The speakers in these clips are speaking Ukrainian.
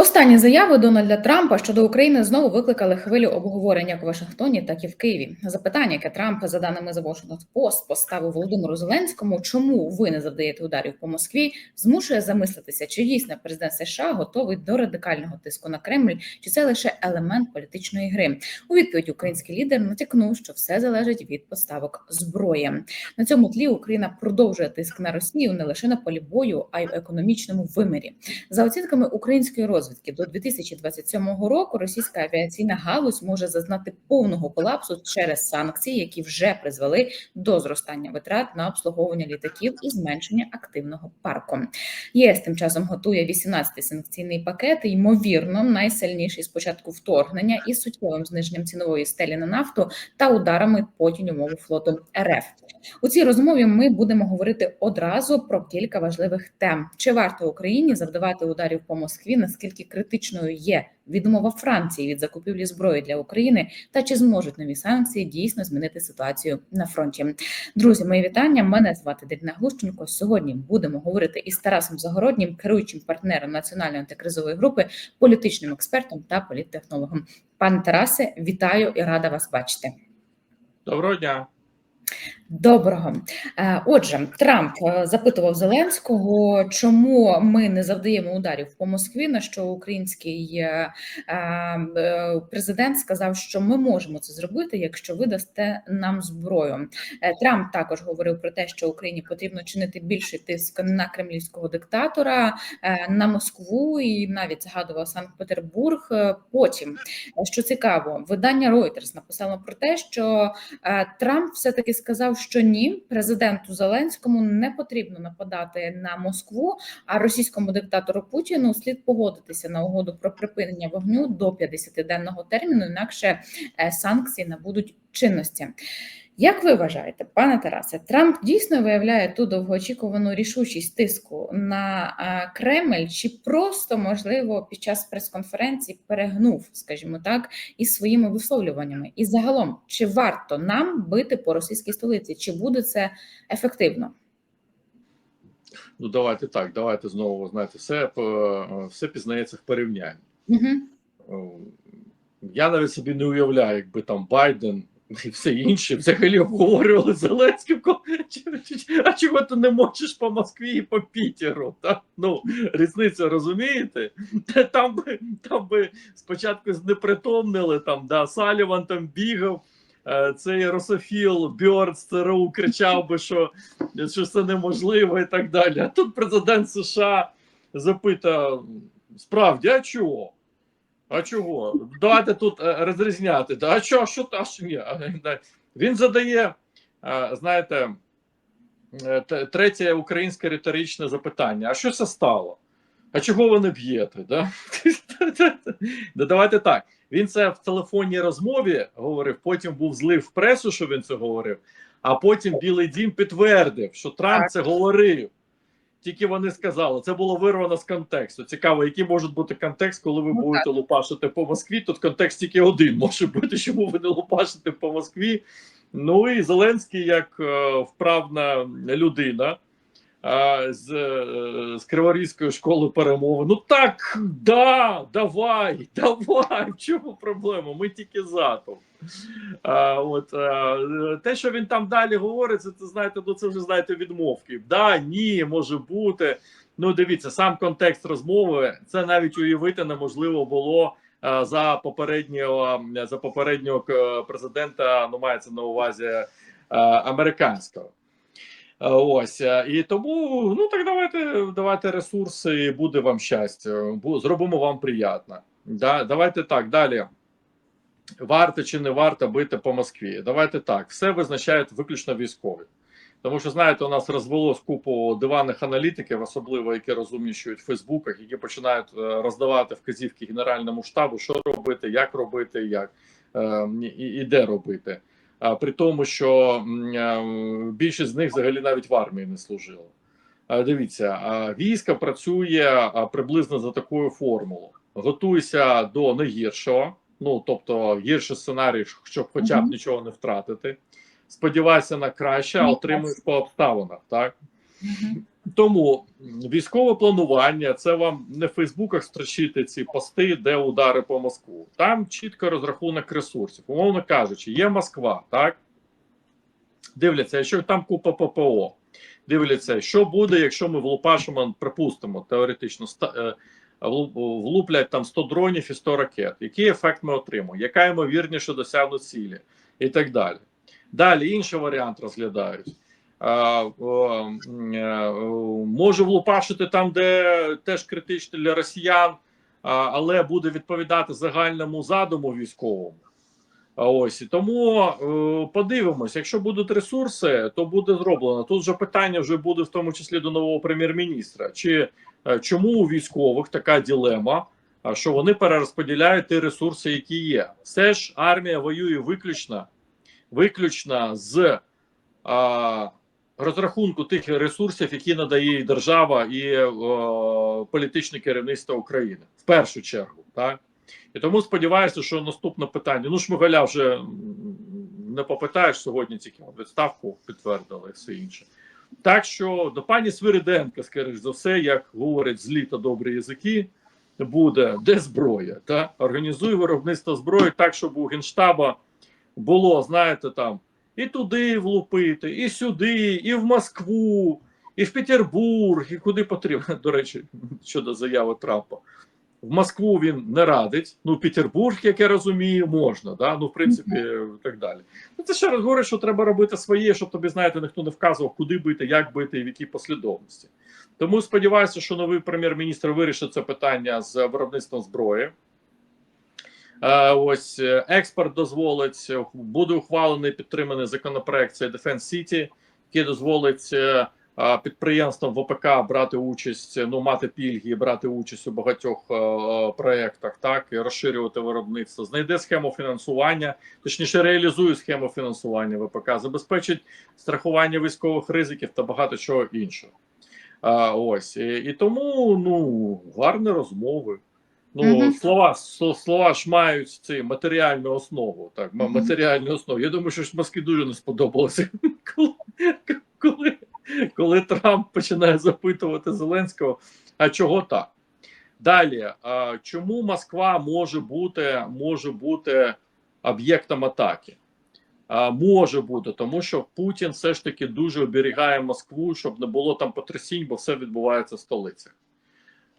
Останні заяви Дональда Трампа щодо України знову викликали хвилю обговорення як у Вашингтоні, так і в Києві. Запитання, яке Трамп, за даними The Washington Post, поставив Володимиру Зеленському, чому ви не завдаєте ударів по Москві, змушує замислитися, чи дійсно президент США готовий до радикального тиску на Кремль, чи це лише елемент політичної гри. У відповідь український лідер натякнув, що все залежить від поставок зброї. На цьому тлі Україна продовжує тиск на Росію не лише на полі бою, а й в економічному вимірі. За оцінками української розвідки, до 2027 року російська авіаційна галузь може зазнати повного колапсу через санкції, які вже призвели до зростання витрат на обслуговування літаків і зменшення активного парку. ЄС тим часом готує 18-й санкційний пакет, ймовірно, найсильніший з початку вторгнення із суттєвим зниженням цінової стелі на нафту та ударами по тіньовому флоту РФ. У цій розмові ми будемо говорити одразу про кілька важливих тем: чи варто Україні завдавати ударів по Москві? Наскільки критичною є відмова Франції від закупівлі зброї для України, та чи зможуть нові санкції дійсно змінити ситуацію на фронті? Друзі, мої вітання. Мене звати Дельна Глущенко. Сьогодні будемо говорити із Тарасом Загороднім, керуючим партнером національної антикризової групи, політичним експертом та політтехнологом. Пане Тарасе, вітаю і рада вас бачити. Доброго дня. Доброго. Е, Отже, Трамп е, запитував Зеленського, чому ми не завдаємо ударів по Москві. На що український е, президент сказав, що ми можемо це зробити, якщо ви дасте нам зброю. Трамп також говорив про те, що Україні потрібно чинити більший тиск на кремлівського диктатора, на Москву і навіть згадував Санкт-Петербург. Потім, що цікаво, видання Reuters написало про те, що Трамп все таки сказав, що ні, президенту Зеленському не потрібно нападати на Москву, а російському диктатору Путіну слід погодитися на угоду про припинення вогню до 50-денного терміну, інакше е, санкції набудуть чинності. Як ви вважаєте, пане Тарасе, Трамп дійсно виявляє ту довгоочікувану рішучість тиску на Кремль, чи просто можливо під час прес-конференції перегнув, скажімо так, із своїми висловлюваннями? І загалом, чи варто нам бити по російській столиці? Чи буде це ефективно? Ну давайте так. Давайте знову знаєте, все все пізнається в порівнянні. Угу. Я навіть собі не уявляю, якби там Байден і все інше взагалі обговорювали Зеленським. А чого ти не можеш по Москві і по Пітеру? Так? Ну, різницю розумієте? Там би там би спочатку знепритомнили, там, да, Саліван там бігав. Цей Рософіл Бьорд з ЦРУ кричав би, що що це неможливо і так далі. А тут президент США запитав: справді, а чого? А чого? Давайте тут розрізняти. А що, що та що ні? Він задає, знаєте, третє українське риторичне запитання: а що це стало? А чого ви не б'єте? Да? Давайте так. Він це в телефонній розмові говорив, потім був злив в пресу, що він це говорив, а потім Білий Дім підтвердив, що Трамп це говорив. Тільки вони сказали, це було вирвано з контексту. Цікаво, який може бути контекст, коли ви будете лупашити по Москві. Тут контекст тільки один може бути, чому ви не лупашите по Москві. Ну і Зеленський, як е, вправна людина з з Криворізької школи перемови. Ну так, да, давай, давай. В чому проблема? Ми тільки за то. А, от, а, Те, що він там далі говорить, це, це знаєте, ну це вже знаєте відмовки. Да, ні, може бути. Ну, дивіться, сам контекст розмови це навіть уявити неможливо було а, за попереднього за попереднього президента. Ну, мається на увазі американського. Ось і тому ну так давайте давайте ресурси, буде вам щастя. Зробимо вам приємно. Да, Давайте так далі. Варто чи не варто бити по Москві? Давайте так, все визначають виключно військові. Тому що, знаєте, у нас розвелось купу диванних аналітиків, особливо які розумнішують в Фейсбуках, які починають роздавати вказівки Генеральному штабу, що робити, як робити, як е, і, і де робити. При тому, що більшість з них взагалі навіть в армії не служила. Дивіться, війська працює приблизно за такою формулою: готуйся до найгіршого. Ну тобто гірший сценарій, щоб хоча б нічого не втратити. Сподівайся на краще, а отримуєш по обставинах, так? Тому військове планування це вам не в Фейсбуках строчити ці пости, де удари по Москву. Там чітко розрахунок ресурсів. Умовно кажучи, є Москва, так? Дивляться, якщо там купа ППО, дивляться, що буде, якщо ми влупашимо, припустимо, теоретично, е, влу- влуплять там 100 дронів і 100 ракет. Який ефект ми отримаємо? Яка ймовірніше досягнуть цілі? І так далі. Далі інший варіант розглядають. Е, може влупашити там, де теж критично для росіян, але буде відповідати загальному задуму військовому. Ось тому е, подивимось, якщо будуть ресурси, то буде зроблено. Тут вже питання вже буде в тому числі до нового прем'єр-міністра. Чи е, чому у військових така ділема, що вони перерозподіляють ті ресурси, які є? Все ж армія воює виключно, виключно з розрахунку тих ресурсів, які надає їй держава і о, політичне керівництво України в першу чергу, так і тому сподіваюся, що наступне питання. Ну Шмигаля вже не попитаєш сьогодні, тільки відставку підтвердили все інше. Так що до пані Свириденка, скоріш за все, як говорять злі та добрі язики, буде де зброя, та організує виробництво зброї так, щоб у генштаба було, знаєте, там і туди влупити, і сюди, і в Москву, і в Петербург, і куди потрібно. До речі, щодо заяви Трампа. В Москву він не радить. Ну, Петербург, як я розумію, можна. Да? Ну, в принципі, так далі. Ну, це ще раз говорить, що треба робити своє, щоб тобі, знаєте, ніхто не вказував, куди бити, як бити і в якій послідовності. Тому сподіваюся, що новий прем'єр-міністр вирішить це питання з виробництвом зброї. Е, Ось е, експорт дозволить, е, буде ухвалений підтриманий законопроект. Це Defense City, який дозволить підприємствам ВПК брати участь, ну мати пільги брати участь у багатьох проєктах, так і розширювати виробництво. Знайде схему фінансування, точніше реалізує схему фінансування ВПК, забезпечить страхування військових ризиків та багато чого іншого. А, ось і тому ну гарні розмови. Ну, Мгм. слова, слова ж мають ці матеріальну основу. Так, Мгм. матеріальну основу. Я думаю, що ж Москві дуже не сподобалося, коли, коли, коли Трамп починає запитувати Зеленського, а чого так? Далі, а, чому Москва може бути, може бути об'єктом атаки? А, може бути, тому що Путін все ж таки дуже оберігає Москву, щоб не було там потрясінь, бо все відбувається в столиці.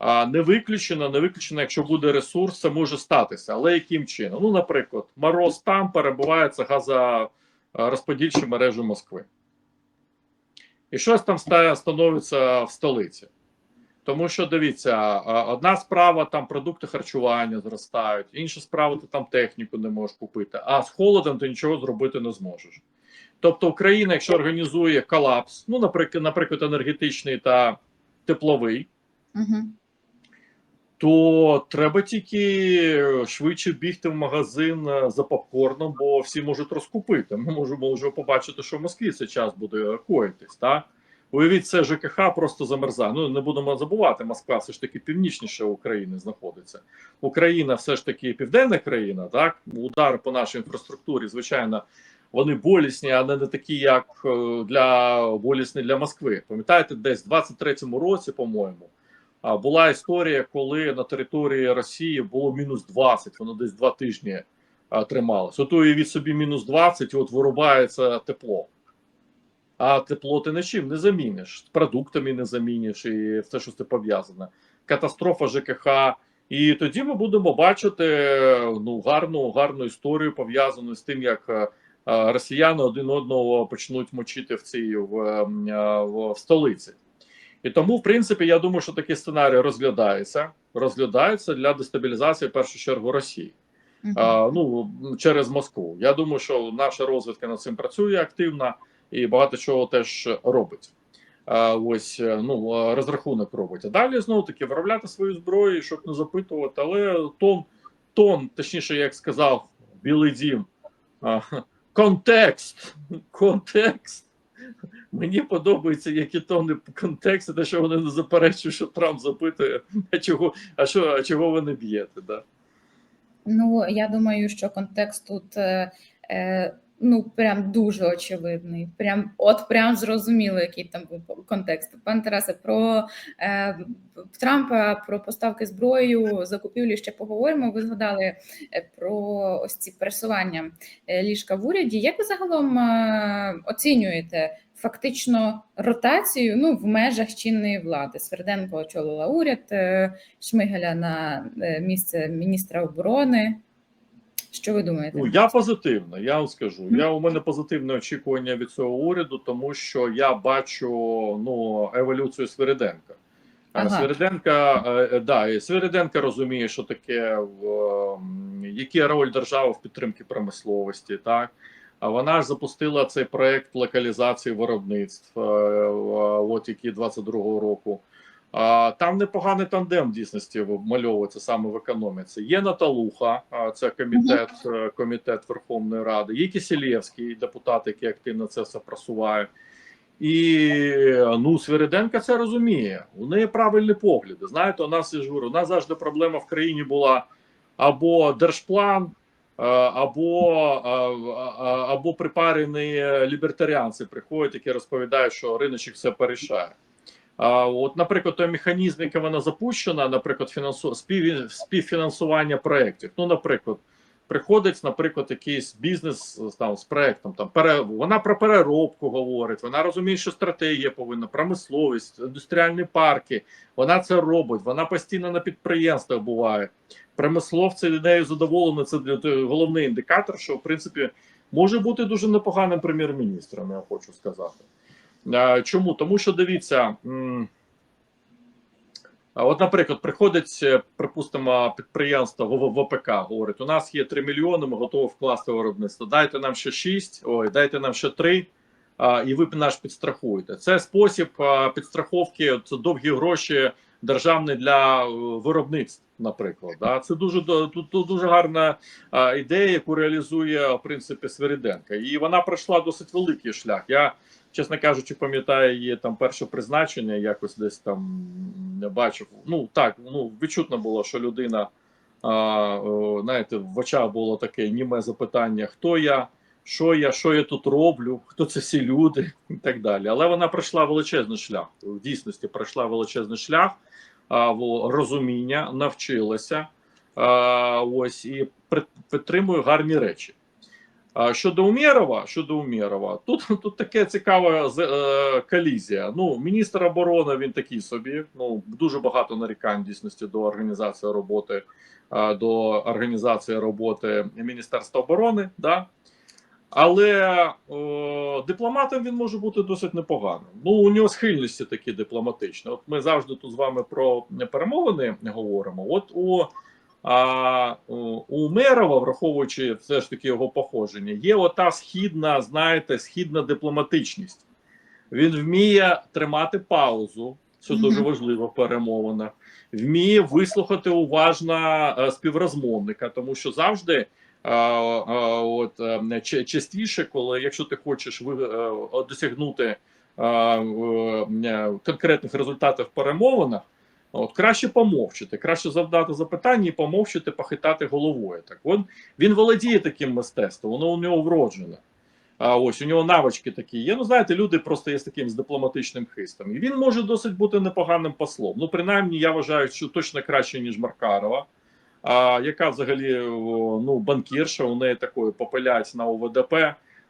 Не виключено, не виключено, якщо буде ресурс, це може статися. Але яким чином? Ну, наприклад, мороз там перебувається газорозподільчі мережі Москви. І щось там ста- становиться в столиці. Тому що дивіться, одна справа там продукти харчування зростають, інша справа ти там техніку не можеш купити, а з холодом ти нічого зробити не зможеш. Тобто, Україна, якщо організує колапс, ну, наприклад, наприклад, енергетичний та тепловий, Угу. То треба тільки швидше бігти в магазин е, за попкорном, бо всі можуть розкупити. Ми можемо вже побачити, що в Москві цей час буде коїтись. Так? Уявіть, це ЖКХ просто замерзає. Ну не будемо забувати, Москва все ж таки північніше України знаходиться. Україна все ж таки південна країна. Так, удари по нашій інфраструктурі, звичайно, вони болісні, але не такі, як е, для болісні для Москви. Пам'ятаєте, десь в 23-му році, по-моєму. Була історія, коли на території Росії було мінус 20, воно десь два тижні трималось. От уявіть собі мінус 20, і от вирубається тепло. А тепло ти нічим не заміниш, з продуктами не заміниш і все, що це пов'язане. Катастрофа ЖКХ. І тоді ми будемо бачити ну, гарну, гарну історію пов'язану з тим, як е, е, росіяни один одного почнуть мочити в цій в, е, в, в столиці. І тому, в принципі, я думаю, що такий сценарій розглядається. Розглядається для дестабілізації в першу чергу Росії. А, ну через Москву. Я думаю, що наша розвідка над цим працює активно і багато чого теж робить. А, ось е, ну е, розрахунок робить. А далі знову таки виробляти свою зброю, щоб не запитувати. Але тон, тон, точніше, як сказав Білий Дім, а, контекст. Контекст. Мені подобається, які тони контексту, те, що вони не заперечують, що Трамп запитує, а чого, а що, а чого ви не б'єте? Да? Ну я думаю, що контекст тут е, е, ну прям дуже очевидний. Прям от прям зрозуміло, який там був контекст. Пан Тарасе, про е, Трампа, про поставки зброю, закупівлі ще поговоримо. Ви згадали е, про ось ці пересування е, ліжка в уряді. Як ви загалом е, оцінюєте фактично ротацію ну в межах чинної влади? Сверденко очолила уряд, Шмигаля на місце міністра оборони. Що ви думаєте? Ну я позитивно. Я вам скажу. Я у мене позитивне очікування від цього уряду, тому що я бачу ну еволюцію Свириденка. Ага. Ага. Свириденка, е, е, да, і Свириденка розуміє, що таке ем, які роль держави в підтримці промисловості, так. А вона ж запустила цей проект локалізації виробництв, е, е, от який 22-го року. Там непоганий тандем в дійсності вмальовується саме в економіці. Є Наталуха, це комітет, е, комітет Верховної Ради, є Кисілєвський, депутат, який активно це все просуває. І ну, Свириденка це розуміє. У неї правильні погляди. Знаєте, у нас я ж говорю, у нас завжди проблема в країні була або держплан, е, або, е, або припарені лібертаріанці приходять, які розповідають, що риночок все порішає. От, наприклад, той механізм, який вона запущена, наприклад, фінансу... спів... співфінансування проєктів. Ну, наприклад, приходить, наприклад, якийсь бізнес там з проєктом, там пере... вона про переробку говорить, вона розуміє, що стратегія повинна, промисловість, індустріальні парки. Вона це робить, вона постійно на підприємствах буває. Промисловці нею задоволені. Це для- головний індикатор, що в принципі може бути дуже непоганим прем'єр-міністром, я хочу сказати. А, Чому? Тому що дивіться. От, наприклад, приходить, е, припустимо, підприємство в ВПК, говорить: у нас є 3 мільйони, ми готові вкласти виробництво. Дайте нам ще 6, ой, дайте нам ще 3, і ви наш підстрахуєте. Це спосіб підстраховки, це довгі гроші державні для е, виробництв, наприклад. Да? Це дуже дуже гарна ідея, яку реалізує в принципі Свириденка. І вона пройшла досить великий шлях. Я чесно кажучи, пам'ятаю її там перше призначення, якось десь там не бачив. Ну так, ну відчутно було, що людина, а, знаєте, в очах було таке німе запитання: хто я, що я, що я тут роблю, хто це всі люди, і так далі. Але вона пройшла величезний шлях. В дійсності пройшла величезний шлях а, розуміння, навчилася. А, ось і підтримує гарні речі. Щодо Умєрова, щодо Умєрова, тут тут таке цікава е, колізія. Ну, міністр оборони він такий собі. Ну дуже багато нарікань дійсності до організації роботи, е, до організації роботи Міністерства оборони. Да? Але о, дипломатом він може бути досить непоганим. Ну, у нього схильності такі дипломатичні. От ми завжди тут з вами про перемовини говоримо. От у а у Мерова, враховуючи все ж таки його походження, є ота східна, знаєте, східна дипломатичність. Він вміє тримати паузу, це дуже важливо в перемовинах. Вміє вислухати уважно е, співрозмовника, тому що завжди е, е, от, частіше, коли якщо ти хочеш досягнути конкретних результатів перемовинах. От краще помовчити, краще завдати запитання і помовчити, похитати головою. Так от він володіє таким мистецтвом, воно у нього вроджене. А ось у нього навички такі є. Ну, знаєте, люди просто є з таким з дипломатичним хистом. І він може досить бути непоганим послом. Ну, принаймні, я вважаю, що точно краще, ніж Маркарова, а, яка взагалі ну, банкірша, у неї такої попиляють на ОВДП.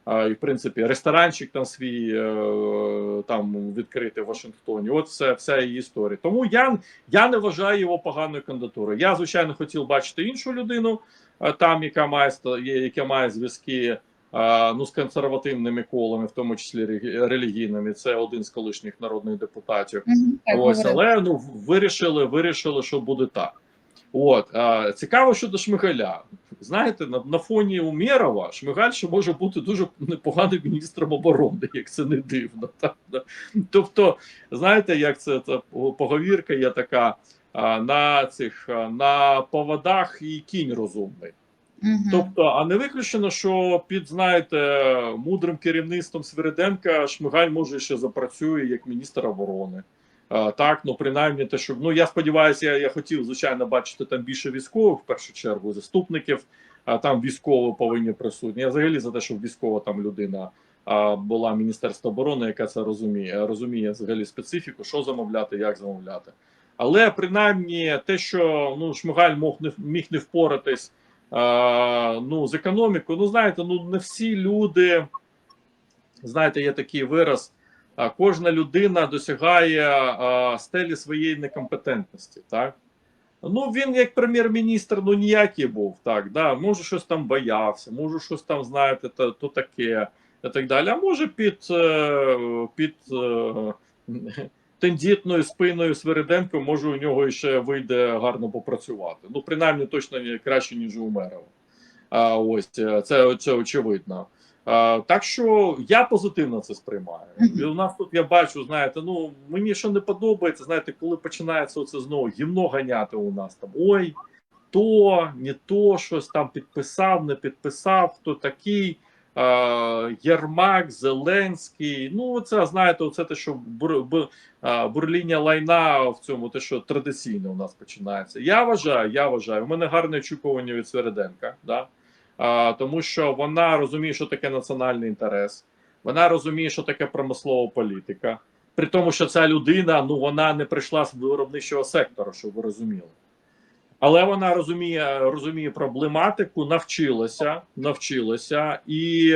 І в принципі ресторанчик там свій е, там відкритий в Вашингтоні. От все, вся її історія. Тому я, я не вважаю його поганою кандидатурою. Я звичайно хотів бачити іншу людину, е, там яка має яка має зв'язки. е, Ну, з консервативними колами, в тому числі релігійними, це один з колишніх народних депутатів. Мгм, так, Ось, але ну вирішили, вирішили, що буде так. От цікаво щодо Шмигаля. Знаєте, на, на фоні Умєрова Шмигаль ще може бути дуже непоганим міністром оборони, як це не дивно. Так, да. Тобто, знаєте, як це, це поговірка є така на цих на поводах і кінь розумний. Мгм. Тобто, а не виключено, що під знаєте мудрим керівництвом Свириденка Шмигаль може ще запрацює як міністр оборони. Так, ну принаймні, те, що ну я сподіваюся, я, я хотів звичайно бачити там більше військових в першу чергу, заступників а там військово повинні присутні. Я взагалі за те, щоб військова там людина а, була Міністерство оборони, яка це розуміє, розуміє взагалі специфіку, що замовляти, як замовляти. Але принаймні те, що ну Шмигаль мог не міг не впоратись а, ну з економікою. Ну знаєте, ну не всі люди знаєте, є такий вираз. Кожна людина досягає стелі своєї некомпетентності, так? Ну, він як прем'єр-міністр, ну ніякий був, так, да, може щось там боявся, може щось там, знаєте, то, то таке, і так далі. А може під, е, під е, тендітною спиною Свириденко, може у нього ще вийде гарно попрацювати. Ну, принаймні, точно краще, ніж у Умерова. А, ось е, це, це очевидно. А, так що я позитивно це сприймаю. І у нас тут я бачу, знаєте, ну мені що не подобається, знаєте, коли починається оце знову гімно ганяти у нас там. Ой, то, не то, щось там підписав, не підписав, хто такий. А, Єрмак, Зеленський. Ну, це знаєте, оце те, що бур, бу- а, бурління лайна в цьому, те, що традиційно у нас починається. Я вважаю, я вважаю. У мене гарне очікування від Свериденка. Да? А, тому що вона розуміє, що таке національний інтерес, вона розуміє, що таке промислова політика. При тому, що ця людина ну вона не прийшла з виробничого сектору, щоб ви розуміли. Але вона розуміє, розуміє проблематику, навчилася, навчилася, і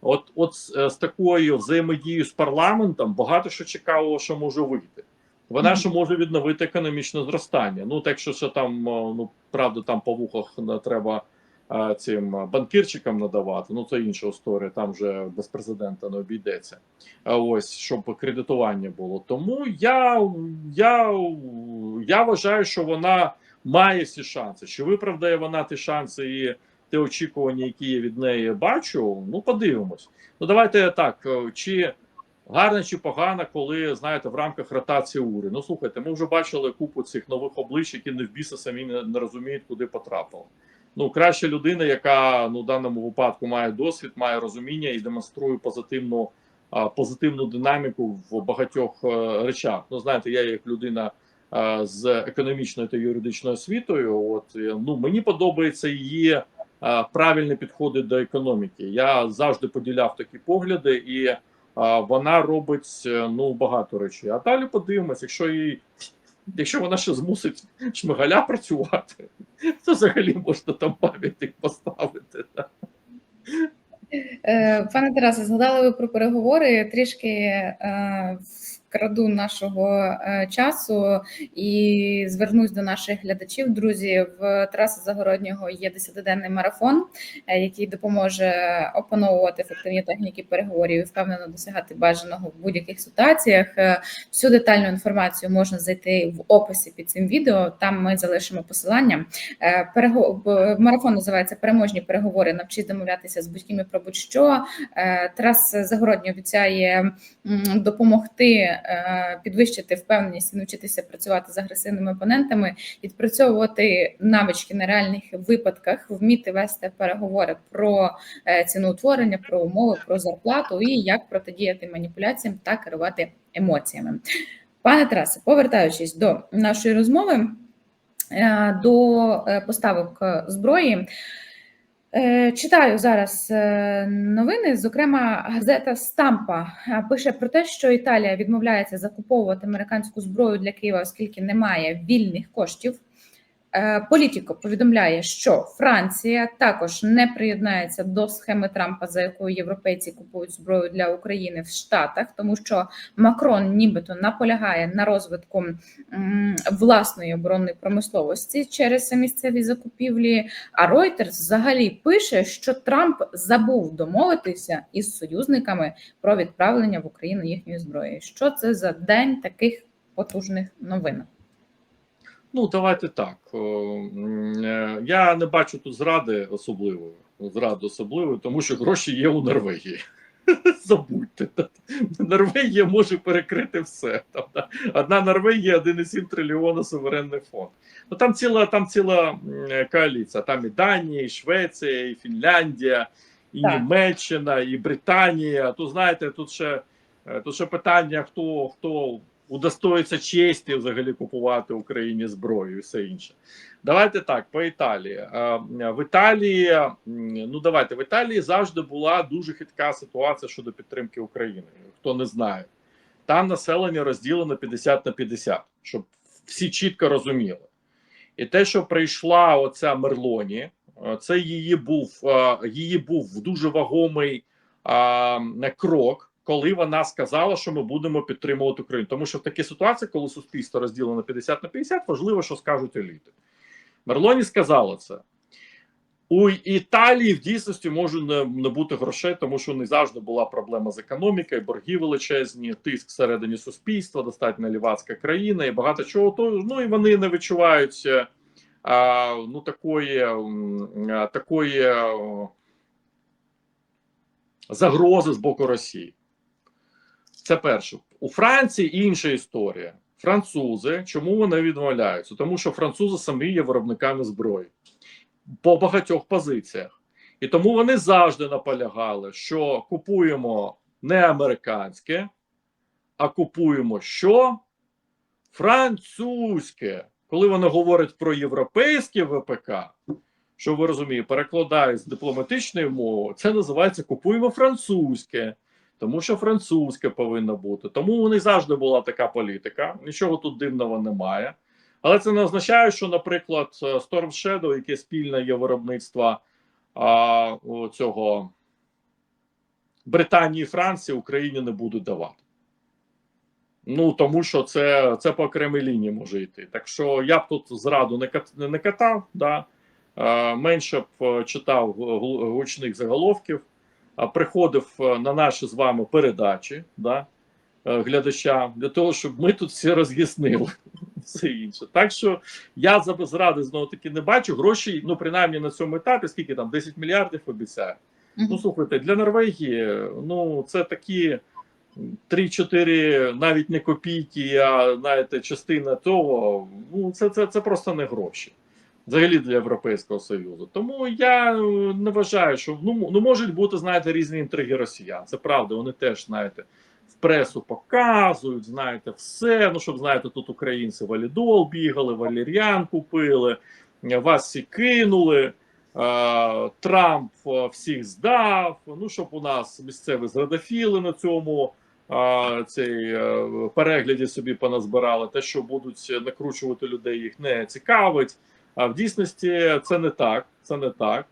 от, от з, з такою взаємодією з парламентом багато що цікавого, що може вийти. Вона ж може відновити економічне зростання. Ну так що ще там, ну правда, там по вухах не треба цим банкірчикам надавати. Ну це інша історія. Там вже без президента не обійдеться. А ось щоб кредитування було. Тому я, я, я вважаю, що вона має всі шанси. Чи виправдає вона ті шанси і те очікування, які я від неї бачу? Ну подивимось. Ну давайте так. е, Чи гарно чи погано, коли знаєте в рамках ротації уряду? Ну слухайте, ми вже бачили купу цих нових облич, які не в біса самі не розуміють, куди потрапили. Ну, краще людина, яка ну в даному випадку має досвід, має розуміння і демонструє позитивну позитивну динаміку в багатьох е, речах. Ну, знаєте, я як людина е, з економічною та юридичною освітою, от е, ну мені подобається її правильні підходи до економіки. Я завжди поділяв такі погляди, і вона робить ну багато речей. А далі подивимось, якщо їй. Якщо вона ще змусить шмигаля працювати, то взагалі можна там пам'ятник поставити. Е, Пане Тарасе, згадали ви про переговори. Трішки вкраду нашого е, часу і звернусь до наших глядачів. Друзі, в Тараса Загороднього є 10-денний марафон, е, який допоможе опановувати ефективні техніки переговорів і впевнено досягати бажаного в будь-яких ситуаціях. Е, Всю детальну інформацію можна знайти в описі під цим відео. Там ми залишимо посилання. Марафон називається Переможні переговори. Навчись домовлятися з будь-ким про будь-що. Тарас Загородній обіцяє допомогти е, підвищити впевненість і навчитися працювати з агресивними опонентами, відпрацьовувати навички на реальних випадках, вміти вести переговори про е, ціноутворення, про умови, про зарплату і як протидіяти маніпуляціям та керувати емоціями. Пане Тарасе, повертаючись до нашої розмови е, до поставок зброї. Е, Читаю зараз е, новини. Зокрема, газета Стампа е, пише про те, що Італія відмовляється закуповувати американську зброю для Києва, оскільки немає вільних коштів. Е, Політіко повідомляє, що Франція також не приєднається до схеми Трампа, за якою європейці купують зброю для України в Штатах, тому що Макрон нібито наполягає на розвитку власної оборонної промисловості через місцеві закупівлі. А Reuters взагалі пише, що Трамп забув домовитися із союзниками про відправлення в Україну їхньої зброї. Що це за день таких потужних новин? Ну, давайте так. М, е, Я не бачу тут зради особливої. Зради особливої, тому що гроші є у Норвегії. Забудьте. Норвегія може перекрити все. Там, да. Одна Норвегія, 1,7 трильйона суверенний фонд. Ну там ціла, там ціла коаліція. Там і Данія, і Швеція, і Фінляндія, і Так. Німеччина, і Британія. Тут знаєте, тут ще, е, тут ще питання, хто, хто удостоїться честі взагалі купувати Україні зброю і все інше. Давайте так, по Італії. Е, В Італії, ну давайте, в Італії завжди була дуже хитка ситуація щодо підтримки України. Хто не знає, там населення розділено 50 на 50, щоб всі чітко розуміли. І те, що прийшла оця Мерлоні, е, це її був е, її був дуже вагомий крок, коли вона сказала, що ми будемо підтримувати Україну. Тому що в такій ситуації, коли суспільство розділено 50 на 50, важливо, що скажуть еліти. Мерлоні сказала це. У Італії в дійсності може не, не бути грошей, тому що не завжди була проблема з економікою, борги величезні, тиск всередині суспільства, достатньо лівацька країна і багато чого. То ну і вони не відчувають е, ну такої, такої загрози з боку Росії. Це перше. У Франції інша історія. Французи, чому вони відмовляються? Тому що французи самі є виробниками зброї по багатьох позиціях. І тому вони завжди наполягали, що купуємо не американське, а купуємо що? Французьке. Коли вони говорять про європейське ВПК, що ви розумієте, перекладають з дипломатичної мови, це називається купуємо французьке, тому що французьке повинно бути. Тому у них завжди була така політика. Нічого тут дивного немає. Але це не означає, що, наприклад, Storm Shadow, яке спільне є виробництво а, цього Британії і Франції, Україні не будуть давати. Ну тому що це це по окремій лінії може йти. Так що я б тут зраду не кат, не катав, да, а, менше б е, читав гу- гучних заголовків, приходив е, на наші з вами передачі да, е, глядачам для того, щоб ми тут всі роз'яснили все інше. Так що я за безради знову таки не бачу грошей, ну принаймні на цьому етапі, скільки там 10 мільярдів обіцяє. Ну слухайте, для Норвегії ну це такі 3-4 навіть не копійки, а знаєте, частина того. Ну це, це, це просто не гроші. Взагалі для Європейського Союзу. Тому я е, не вважаю, що ну, ну можуть бути, знаєте, різні інтриги росіян. Це правда, вони теж, знаєте, в пресу показують, знаєте, все. Ну, щоб знаєте, тут українці валідол бігали, валеріан купили, е, вас всі кинули. е, Трамп всіх здав. Ну, щоб у нас місцеві зрадофіли на цьому цей перегляді собі поназбирали. Те, що будуть накручувати людей, їх не цікавить. А в дійсності це не так. Це не так.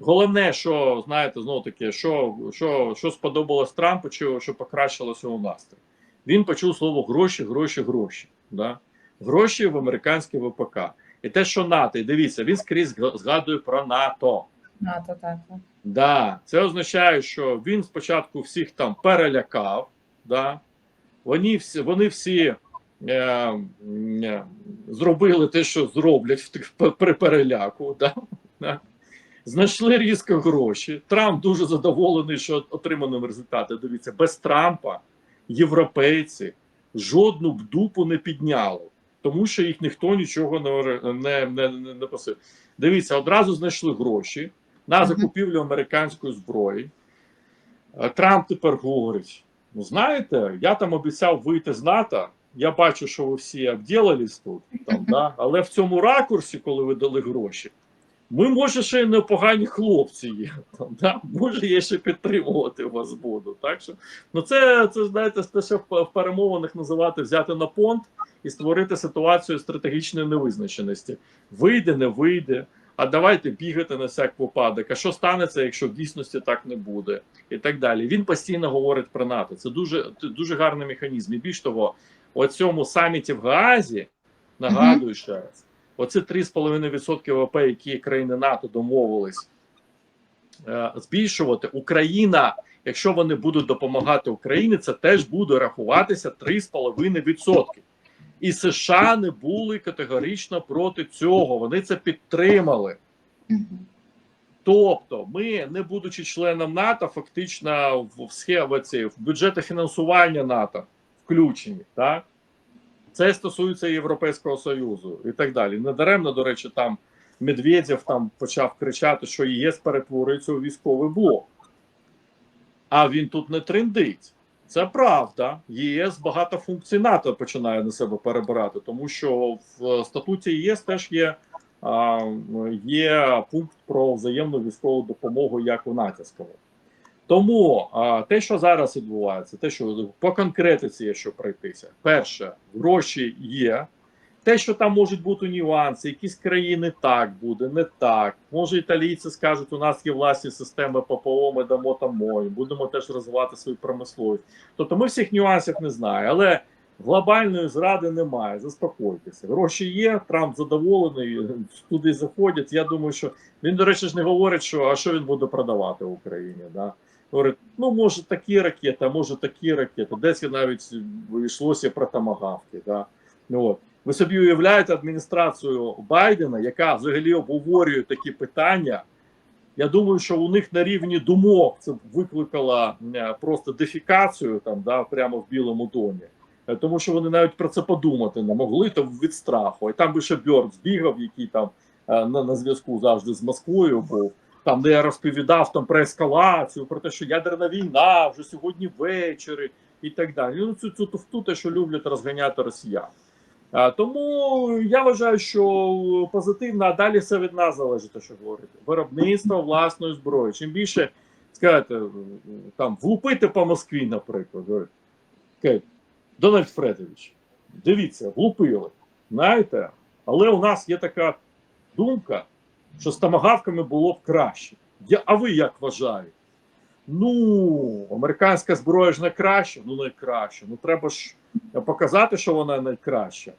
Головне, що знаєте, знову таки, що що, що сподобалось Трампу, чи що покращилося у настрій. Він почув слово гроші, гроші, гроші. Да? Гроші в американське ВПК. І те, що НАТО, і дивіться, він скрізь згадує про НАТО. НАТО, так. Да, це означає, що він спочатку всіх там перелякав. Да? Вони всі, вони всі е, е, зробили те, що зроблять в при переляку. Да? Да? Знайшли різко гроші. Трамп дуже задоволений, що отриманим результати. Дивіться, без Трампа європейці жодну б дупу не підняли, тому що їх ніхто нічого не, не, не, не, не просив. Дивіться, одразу знайшли гроші на закупівлю американської зброї. Трамп тепер говорить: ну знаєте, я там обіцяв вийти з НАТО. Я бачу, що ви всі обділились тут, там, да? але в цьому ракурсі, коли ви дали гроші, ми, може, ще й непогані хлопці є. Там, да? Може, я ще підтримувати вас буду. Так що, ну це, це знаєте, те, що в перемовинах називати взяти на понт і створити ситуацію стратегічної невизначеності. Вийде, не вийде. А давайте бігати на всяк випадок. А що станеться, якщо в дійсності так не буде, і так далі. Він постійно говорить про НАТО. Це дуже дуже гарний механізм. І більш того, у цьому саміті в Гаазі нагадую ще раз. Оце 3,5% ВВП, які країни НАТО домовились е, збільшувати. Україна, якщо вони будуть допомагати Україні, це теж буде рахуватися 3,5%. І США не були категорично проти цього. Вони це підтримали. Тобто, ми, не будучи членом НАТО, фактично в, схемі в бюджети фінансування НАТО включені, так? Це стосується Європейського Союзу і так далі. Недаремно, до речі, там Медведєв там почав кричати, що ЄС перетворюється у військовий блок. А він тут не трендить. Це правда. ЄС багато функцій НАТО починає на себе перебирати, тому що в статуті ЄС теж є, є пункт про взаємну військову допомогу, як у натясками. Тому а, те, що зараз відбувається, те, що по конкретиці є що пройтися. Перше, гроші є. Те, що там можуть бути нюанси, якісь країни так буде, не так. Може, італійці скажуть, у нас є власні системи ППО, ми дамо там мої, будемо теж розвивати свою промисловість. Тобто ми всіх нюансів не знаємо, але глобальної зради немає. Заспокойтеся. Гроші є, Трамп задоволений, туди заходять. Я думаю, що він, до речі, ж не говорить, що а що він буде продавати в Україні. Да? Говорить, ну може такі ракети, а може такі ракети. Десь навіть йшлося про тамагавки. Да? Ну, от. Ви собі уявляєте адміністрацію Байдена, яка взагалі обговорює такі питання. Я думаю, що у них на рівні думок це викликало просто дефікацію там, да, прямо в Білому домі. Е, Тому що вони навіть про це подумати не могли там від страху. І там би ще Бьорд збігав, який там е, на, на зв'язку завжди з Москвою був. Там, де я розповідав там про ескалацію, про те, що ядерна війна вже сьогодні ввечері і так далі. Ну, цю цю туфту, те, що люблять розганяти росіяни. А, тому я вважаю, що позитивно, а далі все від нас залежить, що говорити. Виробництво власної зброї. Чим більше скажете, там влупити по Москві, наприклад, Дональд Фредович, дивіться, влупили. Знаєте, але у нас є така думка, що з тамагавками було б краще. Я, а ви як вважаєте? Ну, американська зброя ж найкраща, ну найкраща. Ну треба ж показати, що вона найкраща.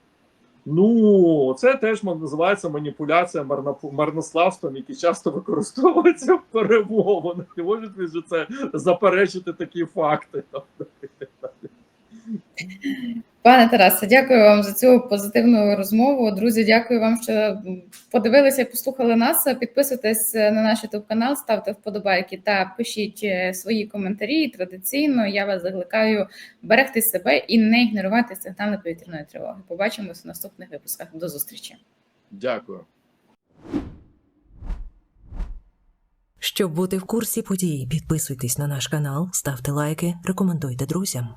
Ну, це теж називається маніпуляція марнославством, які часто використовуються в перемовинах. Не можуть ви ж це заперечити такі факти. Пане Тарасе, дякую вам за цю позитивну розмову. Друзі, дякую вам, що подивилися і послухали нас. Підписуйтесь на наш youtube канал, ставте вподобайки та пишіть е, свої коментарі. Традиційно я вас закликаю берегти себе і не ігнорувати сигнали повітряної тривоги. Побачимось в наступних випусках. До зустрічі. Дякую. Щоб бути в курсі подій, підписуйтесь на наш канал, ставте лайки, рекомендуйте друзям.